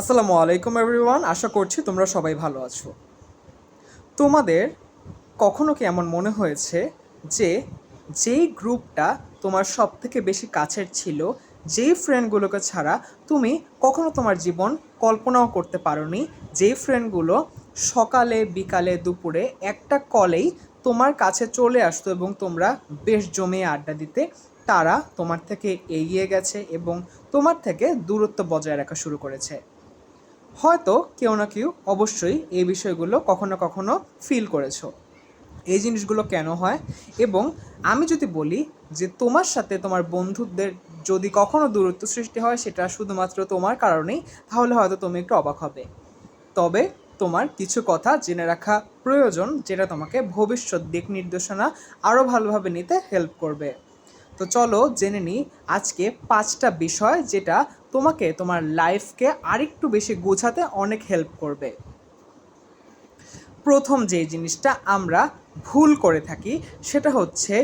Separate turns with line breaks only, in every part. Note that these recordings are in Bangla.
আসসালামু আলাইকুম এভরিওয়ান আশা করছি তোমরা সবাই ভালো আছো। তোমাদের কখনো কি এমন মনে হয়েছে যে যেই গ্রুপটা তোমার সব থেকে বেশি কাছের ছিল, যেই ফ্রেন্ডগুলোকে ছাড়া তুমি কখনো তোমার জীবন কল্পনাও করতে পারোনি, যেই ফ্রেন্ডগুলো সকালে, বিকালে, দুপুরে একটা কলেই তোমার কাছে চলে আসতো এবং তোমরা বেশ জমিয়ে আড্ডা দিতে, তারা তোমার থেকে এগিয়ে গেছে এবং তোমার থেকে দূরত্ব বজায় রাখা শুরু করেছে। হয়তো কেউ না কেউ অবশ্যই এই বিষয়গুলো কখনো কখনো ফিল করেছ। এই জিনিসগুলো কেন হয়? এবং আমি যদি বলি যে তোমার সাথে তোমার বন্ধুদের যদি কখনো দূরত্ব সৃষ্টি হয়, সেটা শুধুমাত্র তোমার কারণেই, তাহলে হয়তো তুমি একটু অবাক হবে। তবে তোমার কিছু কথা জেনে রাখা প্রয়োজন, যেটা তোমাকে ভবিষ্যৎ দিক নির্দেশনা আরও ভালোভাবে নিতে হেল্প করবে। তো চলো জেনে নিই আজকে পাঁচটা বিষয় যেটা তোমাকে তোমার লাইফকে আরেকটু বেশি গোছাতে অনেক হেল্প করবে। প্রথম যে জিনিসটা আমরা ভুল করে থাকি, সেটা হচ্ছে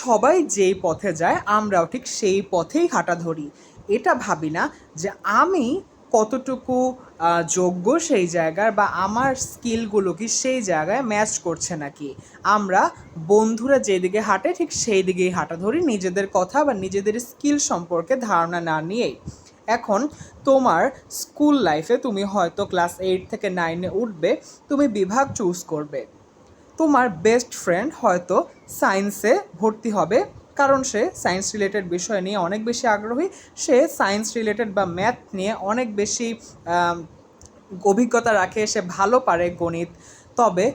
সবাই যেই পথে যায়, আমরাও ঠিক সেই পথেই হাঁটা ধরি। এটা ভাবি না যে আমি কতটুকু যোগ্য সেই জায়গার বা আমার স্কিলগুলো কি সেই জায়গায় ম্যাচ করছে নাকি? আমরা বন্ধুরা যেদিকে হাঁটে, ঠিক সেই দিকেই হাঁটা ধরি, নিজেদের কথা বা নিজেদের স্কিল সম্পর্কে ধারণা না নিয়েই। এখন তোমার স্কুল লাইফে তুমি হয়তো ক্লাস এইট থেকে নাইনে উঠবে, তুমি বিভাগ চুজ করবে। তোমার বেস্ট ফ্রেন্ড হয়তো সায়েন্সে ভর্তি হবে, কারণ সে সায়েন্স রিলেটেড বিষয় নিয়ে অনেক বেশি আগ্রহী, সে সায়েন্স রিলেটেড বা ম্যাথ নিয়ে অনেক বেশি অভিজ্ঞতা রাখে, সে ভালো পারে গণিত। তবে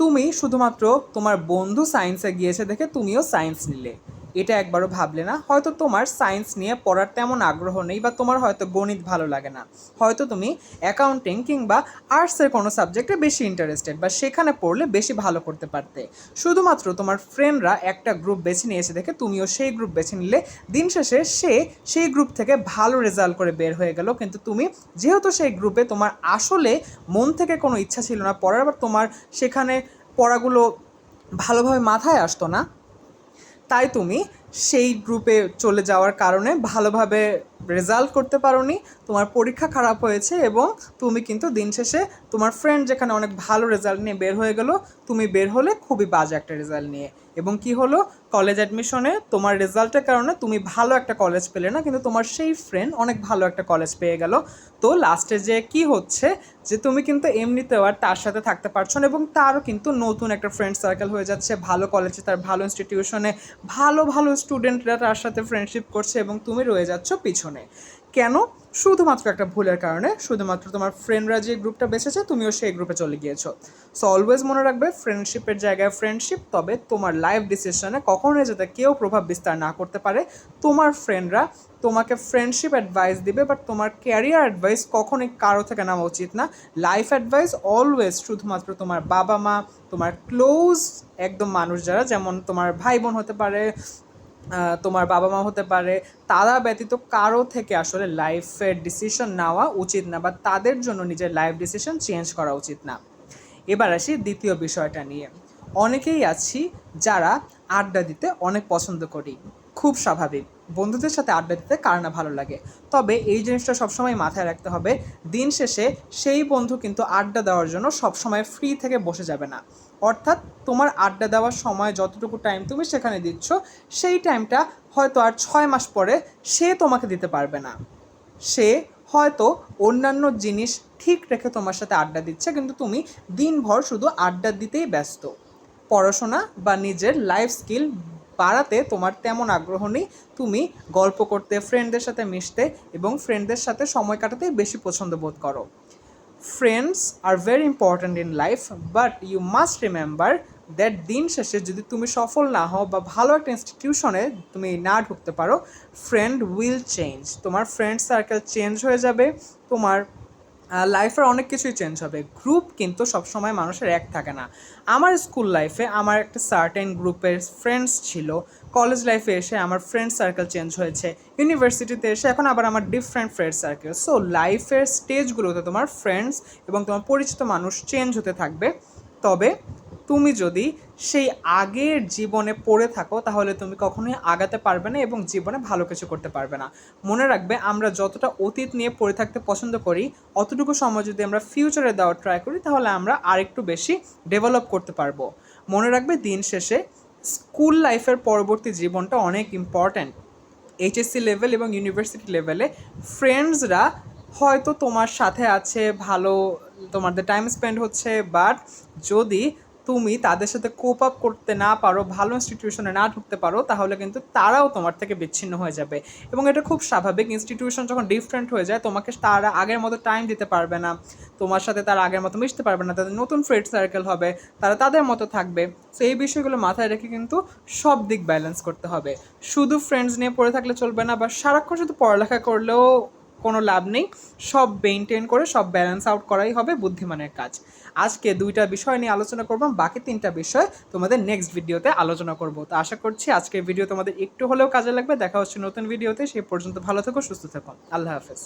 তুমি শুধুমাত্র তোমার বন্ধু সায়েন্সে গিয়েছে দেখে তুমিও সায়েন্স নিলে। এটা একবারও ভাবলে না। হয়তো তোমার সায়েন্স নিয়ে পড়ার তেমন আগ্রহ নেই বা তোমার হয়তো গণিত ভালো লাগে না। হয়তো তুমি অ্যাকাউন্টিং কিংবা আর্টসের কোনো সাবজেক্টে বেশি ইন্টারেস্টেড বা সেখানে পড়লে বেশি ভালো করতে পারতে। শুধুমাত্র তোমার ফ্রেন্ডরা একটা গ্রুপ বেছে নিয়েছে দেখে তুমিও সেই গ্রুপ বেছে নিলে দিন শেষে সে সেই গ্রুপ থেকে ভালো রেজাল্ট করে বের হয়ে গেল। কিন্তু তুমি যেহেতু সেই গ্রুপে তোমার আসলে মন থেকে কোনো ইচ্ছা ছিল না পড়ার বা তোমার সেখানে পড়াগুলো ভালোভাবে মাথায় আসতো না তাই তুমি সেই গ্রুপে চলে যাওয়ার কারণে ভালোভাবে রেজাল্ট করতে পারোনি, তোমার পরীক্ষা খারাপ হয়েছে এবং তুমি কিন্তু দিন শেষে তোমার ফ্রেন্ড যেখানে অনেক ভালো রেজাল্ট নিয়ে বের হয়ে গেলো, তুমি বের হলে খুবই বাজে একটা রেজাল্ট নিয়ে। এবং কি হলো? কলেজ অ্যাডমিশনে তোমার রেজাল্টের কারণে তুমি ভালো একটা কলেজ পেলে না, কিন্তু তোমার সেই ফ্রেন্ড অনেক ভালো একটা কলেজ পেয়ে গেল। তো লাস্টে যে কি হচ্ছে, যে তুমি কিন্তু এমনিতেও আর তার সাথে থাকতে পারছ না এবং তারও কিন্তু নতুন একটা ফ্রেন্ড সার্কেল হয়ে যাচ্ছে। ভালো কলেজে তার ভালো ইনস্টিটিউশনে ভালো ভালো স্টুডেন্টরা তার সাথে ফ্রেন্ডশিপ করছে এবং তুমি রয়ে যাচ্ছ পিছনে। কেন? শুধুমাত্র একটা ভুলের কারণে। শুধুমাত্র তোমার ফ্রেন্ডরা যে গ্রুপটা বেঁচেছে তুমিও সেই গ্রুপে চলে গিয়েছো। সো অলওয়েজ মনে রাখবে ফ্রেন্ডশিপের জায়গায় ফ্রেন্ডশিপ তবে তোমার লাইফ ডিসিশনে কখনোই যাতে কেউ প্রভাব বিস্তার না করতে পারে। তোমার ফ্রেন্ডরা তোমাকে ফ্রেন্ডশিপ অ্যাডভাইস দিবে বাট তোমার ক্যারিয়ার অ্যাডভাইস কখনোই কারও থেকে নেওয়া উচিত না। লাইফ অ্যাডভাইস অলওয়েজ শুধুমাত্র তোমার বাবা মা তোমার ক্লোজ একদম মানুষ যারা, যেমন তোমার ভাই বোন হতে পারে তোমার বাবা মা হতে পারে, তারা ব্যতীত কারও থেকে আসলে লাইফের ডিসিশন নেওয়া উচিত না বা তাদের জন্য নিজের লাইফ ডিসিশন চেঞ্জ করা উচিত না। এবার আসি দ্বিতীয় বিষয়টা নিয়ে। অনেকেই আছি যারা আড্ডা দিতে অনেক পছন্দ করি। খুব স্বাভাবিক। বন্ধুদের সাথে আড্ডা দিতে কার না ভালো লাগে। তবে এই জিনিসটা সবসময় মাথায় রাখতে হবে, দিন শেষে সেই বন্ধু কিন্তু আড্ডা দেওয়ার জন্য সবসময় ফ্রি থেকে বসে যাবে না। অর্থাৎ তোমার আড্ডা দেওয়ার সময় যতটুকু টাইম তুমি সেখানে দিচ্ছ, সেই টাইমটা হয়তো আর ছয় মাস পরে সে তোমাকে দিতে পারবে না। সে হয়তো অন্যান্য জিনিস ঠিক রেখে তোমার সাথে আড্ডা দিচ্ছে, কিন্তু তুমি দিনভর শুধু আড্ডা দিতেই ব্যস্ত। পড়াশোনা বা নিজের লাইফ স্কিল বাড়াতে তোমার তেমন আগ্রহ নেই। তুমি গল্প করতে ফ্রেন্ডদের সাথে মিশতে এবং ফ্রেন্ডদের সাথে সময় কাটাতেই বেশি পছন্দ বোধ করো। Friends are very important in life but you must remember that দিন শেষে যদি তুমি সফল না হও বা ভালো একটা ইনস্টিটিউশনে তুমি না ঢুকতে পারো ফ্রেন্ড উইল চেঞ্জ তোমার ফ্রেন্ড সার্কেল চেঞ্জ হয়ে যাবে, তোমার লাইফের অনেক কিছুই চেঞ্জ হবে। গ্রুপ কিন্তু সবসময় মানুষের এক থাকে না। আমার স্কুল লাইফে আমার একটা সার্টেন গ্রুপের ফ্রেন্ডস ছিল। কলেজ লাইফে এসে আমার ফ্রেন্ড সার্কেল চেঞ্জ হয়েছে। ইউনিভার্সিটিতে এসে এখন আবার আমার ডিফারেন্ট ফ্রেন্ড সার্কেল সো লাইফের স্টেজগুলোতে তোমার ফ্রেন্ডস এবং তোমার পরিচিত মানুষ চেঞ্জ হতে থাকবে। তবে তুমি যদি সেই আগের জীবনে পড়ে থাকো, তাহলে তুমি কখনোই আগাতে পারবে না এবং জীবনে ভালো কিছু করতে পারবে না। মনে রাখবে, আমরা যতটা অতীত নিয়ে পড়ে থাকতে পছন্দ করি, অতটুকু সময় যদি আমরা ফিউচারে দেওয়ার ট্রাই করি, তাহলে আমরা আরেকটু বেশি ডেভেলপ করতে পারব। মনে রাখবে, দিন শেষে স্কুল লাইফের পরবর্তী জীবনটা অনেক ইম্পর্ট্যান্ট এইচএসসি লেভেল এবং ইউনিভার্সিটি লেভেলে ফ্রেন্ডসরা হয়তো তোমার সাথে আছে, ভালো তোমাদের টাইম স্পেন্ড হচ্ছে বাট যদি তুমি তাদের সাথে কোপ আপ করতে না পারো, ভালো ইনস্টিটিউশনে না ঢুকতে পারো, তাহলে কিন্তু তারাও তোমার থেকে বিচ্ছিন্ন হয়ে যাবে। এবং এটা খুব স্বাভাবিক ইনস্টিটিউশন যখন ডিফারেন্ট হয়ে যায়, তোমাকে তারা আগের মতো টাইম দিতে পারবে না। তোমার সাথে তারা আগের মতো মিশতে পারবে না, তাদের নতুন ফ্রেড সার্কেল হবে, তারা তাদের মতো থাকবে। সো এই বিষয়গুলো মাথায় রেখে কিন্তু সব দিক ব্যালেন্স করতে হবে। শুধু ফ্রেন্ডস নিয়ে পড়ে থাকলে চলবে না, বা সারাক্ষণ শুধু পড়ালেখা করলেও কোনো লাভ নেই। সব মেনটেন করে, সব ব্যালেন্স আউট করাই হবে বুদ্ধিমানের কাজ। আজকে দুইটা বিষয় নিয়ে আলোচনা করব, বাকি তিনটা বিষয় তোমাদের নেক্সট ভিডিওতে আলোচনা করব। তো আশা করছি আজকের ভিডিও তোমাদের একটু হলেও কাজে লাগবে। দেখা হচ্ছে নতুন ভিডিওতে সেই পর্যন্ত ভালো থেকো, সুস্থ থেকো। আল্লাহ হাফেজ।